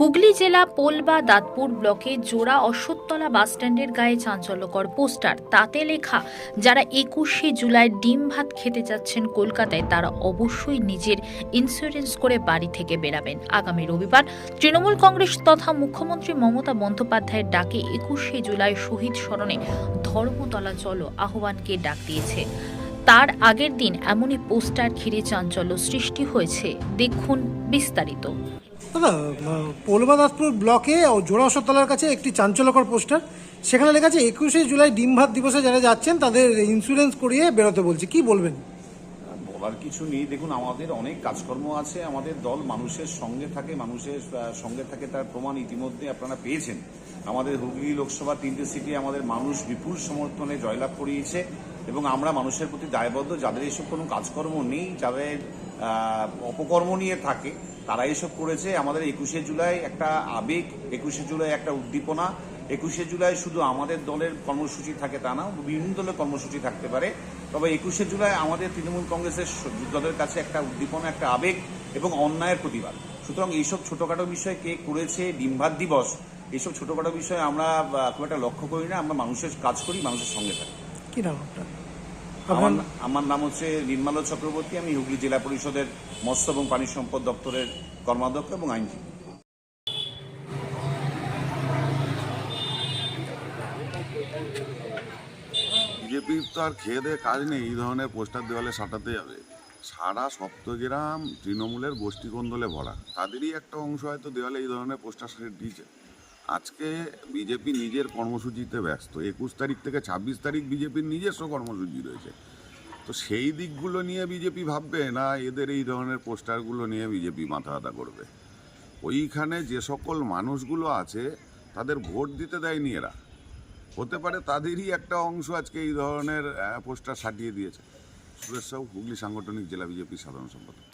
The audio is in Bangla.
হুগলি জেলা পোলবা দাঁতপুর ব্লকে জোড়া অশ্বত্থতলা বাসস্ট্যান্ডের গায়ে চাঞ্চল্যকর পোস্টার। তাতে লেখা, যারা একুশে জুলাই ডিম ভাত খেতে যাচ্ছেন কলকাতায়, তারা অবশ্যই নিজের ইন্স্যুরেন্স করে বাড়ি থেকে বেরাবেন। আগামী রবিবার তৃণমূল কংগ্রেস তথা মুখ্যমন্ত্রী মমতা বন্দ্যোপাধ্যায়ের ডাকে একুশে জুলাই শহীদ স্মরণে ধর্মতলা চলো আহ্বানকে ডাক দিয়েছে। তার আগের দিন এমনই পোস্টার ঘিরে চাঞ্চল্য সৃষ্টি হয়েছে। দেখুন বিস্তারিত। দাদা পোলবাদাসপুর ব্লকে ও জোড়াশতলার কাছে একটি চাঞ্চল্যকর পোস্টার। সেখানে লেখা আছে একুশে জুলাই ডিম ভাত দিবসে যারা যাচ্ছেন তাদের ইন্স্যুরেন্স করিয়ে বেরোতে বলছে। কি বলবেন? বলার কিছু নেই। দেখুন আমাদের অনেক কাজকর্ম আছে। আমাদের দল মানুষের সঙ্গে থাকে মানুষের সঙ্গে থাকে তার প্রমাণ ইতিমধ্যে আপনারা পেয়েছেন। আমাদের হুগলি লোকসভা তিনটে সিটি আমাদের মানুষ বিপুল সমর্থনে জয়লাভ করিয়েছে। এবং আমরা মানুষের প্রতি দায়বদ্ধ, যাদের এসব কোনো কাজকর্ম নেই, যাদের অপকর্ম নিয়ে থাকে, তারা এসব করেছে। আমাদের একুশে জুলাই একটা আবেগ, একুশে জুলাই একটা উদ্দীপনা, একুশে জুলাই শুধু আমাদের দলের কর্মসূচি থাকে তা না, বিভিন্ন দলের কর্মসূচি থাকতে পারে। তবে একুশে জুলাই আমাদের তৃণমূল কংগ্রেসের দলের কাছে একটা উদ্দীপনা, একটা আবেগ এবং অন্যায়ের প্রতিবাদ। সুতরাং এইসব ছোটখাটো বিষয় কে করেছে, ডিম্বাদ দিবস, এইসব ছোটখাটো বিষয় আমরা খুব একটা লক্ষ্য করি না। আমরা মানুষের কাজ করি, মানুষের সঙ্গে থাকি। কি নাম আমার নাম হচ্ছে নির্মাল চক্রবর্তী আমি হুগলি জেলা পরিষদের মৎস্য এবং পানি সম্পদ দপ্তরের কর্মাধ্যক্ষ এবং আইনজীবী। বিজেপির তো আর খেয়ে দিয়ে কাজ নেই এই ধরনের পোস্টার দেওয়ালে সাঁটাতে যাবে। সারা সপ্তগ্রাম তৃণমূলের গোষ্ঠী কোন্দলে ভরা। তাদেরই একটা অংশ হয়তো দেওয়ালে এই ধরনের পোস্টার সেট দিয়েছে। আজকে বিজেপি নিজের কর্মসূচিতে ব্যস্ত। একুশ তারিখ থেকে ছাব্বিশ তারিখ বিজেপির নিজস্ব কর্মসূচি রয়েছে। তো সেই দিকগুলো নিয়ে বিজেপি ভাববে না, এদের এই ধরনের পোস্টারগুলো নিয়ে বিজেপি মাথা ব্যথা করবে। ওইখানে যে সকল মানুষগুলো আছে, তাদের ভোট দিতে দেয়নি এরা। হতে পারে তাদেরই একটা অংশ আজকে এই ধরনের পোস্টার সাটিয়ে দিয়েছে। সুরেশ সাউ হুগলি সাংগঠনিক জেলা বিজেপি সাধারণ সম্পাদক।